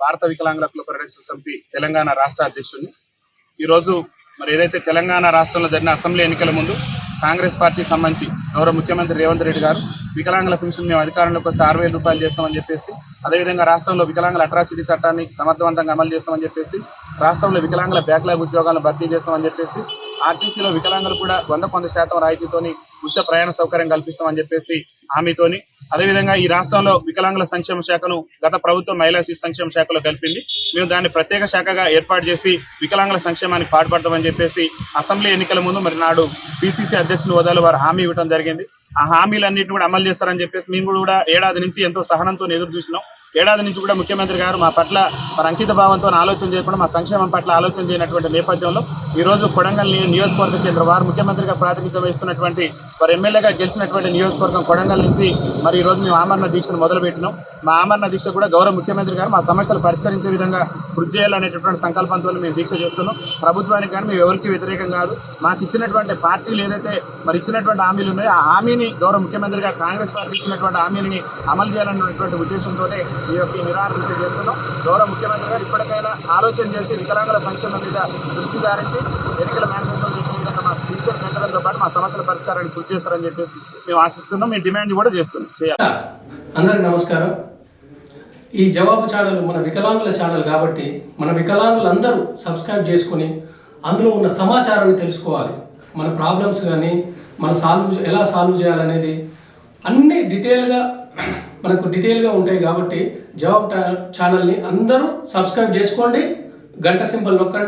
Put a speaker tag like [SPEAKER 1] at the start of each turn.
[SPEAKER 1] భారత వికలాంగుల హక్కుల పరిరక్షణ సమితి తెలంగాణ రాష్ట్ర అధ్యక్షుడిని. ఈరోజు మరి ఏదైతే తెలంగాణ రాష్ట్రంలో జరిగిన అసెంబ్లీ ఎన్నికల ముందు కాంగ్రెస్ పార్టీ సంబంధించి గౌరవ ముఖ్యమంత్రి రేవంత్ రెడ్డి గారు వికలాంగుల పెన్షన్ మేము అధికారంలోకి వస్తే ఆరు వేల రూపాయలు చేస్తామని చెప్పేసి అదేవిధంగా రాష్ట్రంలో వికలాంగుల అట్రాసిటీ చట్టాన్ని సమర్థవంతంగా అమలు చేస్తామని చెప్పేసి రాష్ట్రంలో వికలాంగుల బ్యాక్లాగ్ ఉద్యోగాలను భర్తీ చేస్తామని చెప్పేసి ఆర్టీసీలో వికలాంగులు కూడా వంద కొంత శాతం రాయితీతోని ఉచిత ప్రయాణ సౌకర్యం కల్పిస్తామని చెప్పేసి హామీతోని అదేవిధంగా ఈ రాష్ట్రంలో వికలాంగుల సంక్షేమ శాఖను గత ప్రభుత్వం మహిళా శిశు సంక్షేమ శాఖలో కలిపింది. మేము దాన్ని ప్రత్యేక శాఖగా ఏర్పాటు చేసి వికలాంగుల సంక్షేమానికి పాటుపడతామని చెప్పేసి అసెంబ్లీ ఎన్నికల ముందు మరి నాడు పిసిసి అధ్యక్షుని హోదాలో వారు హామీ ఇవ్వడం జరిగింది. ఆ హామీలన్నింటిని కూడా అమలు చేస్తారని చెప్పేసి మేము కూడా ఏడాది నుంచి ఎంతో సహనంతో ఎదురు చూసినాం. ఏడాది నుంచి కూడా ముఖ్యమంత్రి గారు మా పట్ల మరి అంకిత భావంతో ఆలోచన చేయకుండా మా సంక్షేమం పట్ల ఆలోచన చేయనటువంటి నేపథ్యంలో ఈరోజు కొడంగల్ నియోజకవర్గ కేంద్ర వారు ముఖ్యమంత్రిగా ప్రాతినిధ్యం వహిస్తున్నటువంటి వారు ఎమ్మెల్యేగా గెలిచినటువంటి నియోజకవర్గం కొడంగల్ నుంచి మరి ఈరోజు మేము ఆమరణ దీక్షను మొదలుపెట్టినాం. మా ఆమరణ దీక్ష కూడా గౌరవ ముఖ్యమంత్రి గారు మా సమస్యలు పరిష్కరించే విధంగా కృషి చేయాలనేటటువంటి సంకల్పంతో మేము దీక్ష చేస్తున్నాం. ప్రభుత్వానికి కానీ మేము ఎవరికి వ్యతిరేకం కాదు. మాకు ఇచ్చినటువంటి పార్టీలు ఏదైతే మరి ఇచ్చినటువంటి హామీలు ఉన్నాయో ఆ హామీని గౌరవ ముఖ్యమంత్రి గారు కాంగ్రెస్ పార్టీ ఇచ్చినటువంటి హామీని అమలు చేయాలన్నటువంటి ఉద్దేశంతోనే ఈ యొక్క ఈ నిరాహార చేస్తున్నాం. గౌరవ ముఖ్యమంత్రి గారు ఇప్పటికైనా ఆలోచన చేసి వికలాంగుల సంక్షేమం మీద దృష్టి సారించి ఎన్నికల మేనిఫెస్టో చెప్పిన విధంగా మా టీచర్ పెంచడంతో పాటు మా సమస్యల పరిష్కారాన్ని కృషి చేస్తారని చెప్పేసి మేము ఆశిస్తున్నాం. మేము డిమాండ్ కూడా చేస్తున్నాం. చేయాలి.
[SPEAKER 2] అందరికి నమస్కారం. ఈ జవాబు ఛానల్ మన వికలాంగుల ఛానల్ కాబట్టి మన వికలాంగులందరూ సబ్స్క్రైబ్ చేసుకొని అందులో ఉన్న సమాచారాన్ని తెలుసుకోవాలి. మన ప్రాబ్లమ్స్ కానీ మన సాల్వ్ ఎలా సాల్వ్ చేయాలనేది అన్ని డీటెయిల్గా మనకు డీటెయిల్గా ఉంటాయి కాబట్టి జవాబ్ ఛానల్ని అందరూ సబ్స్క్రైబ్ చేసుకోండి. గంట సింబల్ నొక్కండి.